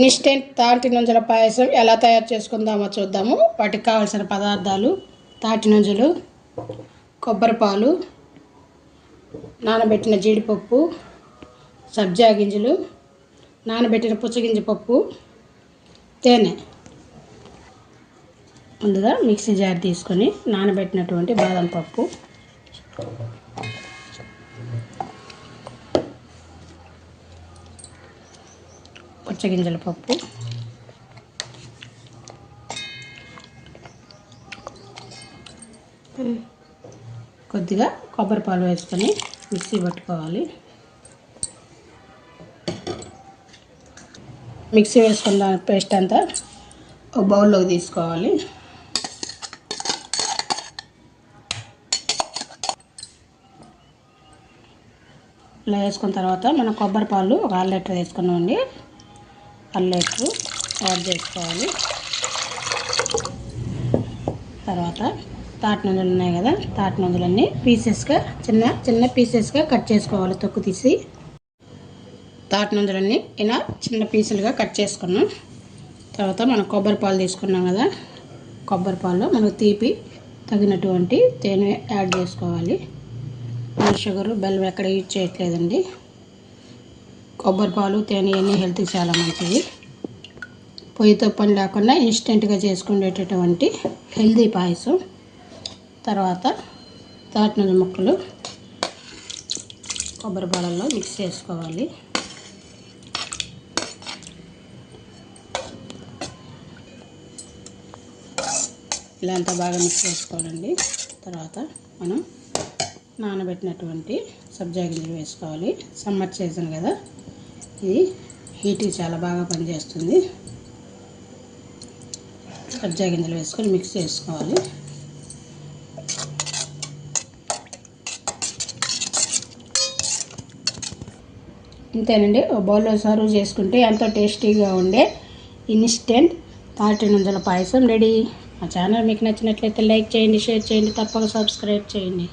Instant తాటి నుంజల పాయసం ఎలా తయారు చేసుకుందామో చూద్దాము. వాటికి కావాల్సిన పదార్థాలు తాటి నుంజలు కొబ్బరి పాలు నానబెట్టిన జీడిపప్పు సబ్జా గింజలు నానబెట్టిన పుచ్చగింజ పప్పు తేనె. ముందుగా మిక్సీ జార్ తీసుకొని నానబెట్టినటువంటి బాదం పప్పు. పుచ్చగింజల పప్పు. కొద్దిగా కొబ్బరి పాలు వేసుకొని మిక్సీ పట్టుకోవాలి. మిక్సీ వేసుకున్న పేస్ట్ అంతా ఒక బౌల్లోకి తీసుకోవాలి. ఇలా వేసుకున్న తర్వాత మనం కొబ్బరి పాలు ఒక అర లీటర్ వేసుకున్నామండి. అర యాడ్ చేసుకోవాలి. తర్వాత తాటి నందులు ఉన్నాయి కదా తాటి పీసెస్గా చిన్న చిన్న పీసెస్గా కట్ చేసుకోవాలి తొక్కు తీసి. తాటి ఇలా చిన్న పీసులుగా కట్ చేసుకున్నాం. తర్వాత మనం కొబ్బరి పాలు తీసుకున్నాం కదా కొబ్బరి పాలు మనకు తీపి తగినటువంటి తేనె యాడ్ చేసుకోవాలి. షుగర్ బెల్లం ఎక్కడ యూజ్ చేయట్లేదండి. కొబ్బరి పాలు తేనె అన్నీ హెల్త్కి చాలా మంచిది. పొయ్యితో పని లేకుండా ఇన్స్టెంట్గా చేసుకునేటటువంటి హెల్దీ పాయసం. తర్వాత తాటినల ముక్కలు కొబ్బరి పాలల్లో మిక్స్ చేసుకోవాలి. ఇలా అంతా బాగా మిక్స్ చేసుకోవాలండి. తర్వాత మనం నానబెట్టినటువంటి సబ్జా గింజలు వేసుకోవాలి. సమ్మర్ సీజన్ కదా. ఇది హీట్కి చాలా బాగా పనిచేస్తుంది. సబ్జా గింజలు వేసుకొని మిక్స్ చేసుకోవాలి. ఇంతేనండి ఓ బౌల్లో సర్వ్ చేసుకుంటే ఎంతో టేస్టీగా ఉండే ఇన్స్టెంట్ తాటి నుంజల పాయసం రెడీ. మా ఛానల్ మీకు నచ్చినట్లయితే లైక్ చేయండి షేర్ చేయండి తప్పక సబ్స్క్రైబ్ చేయండి.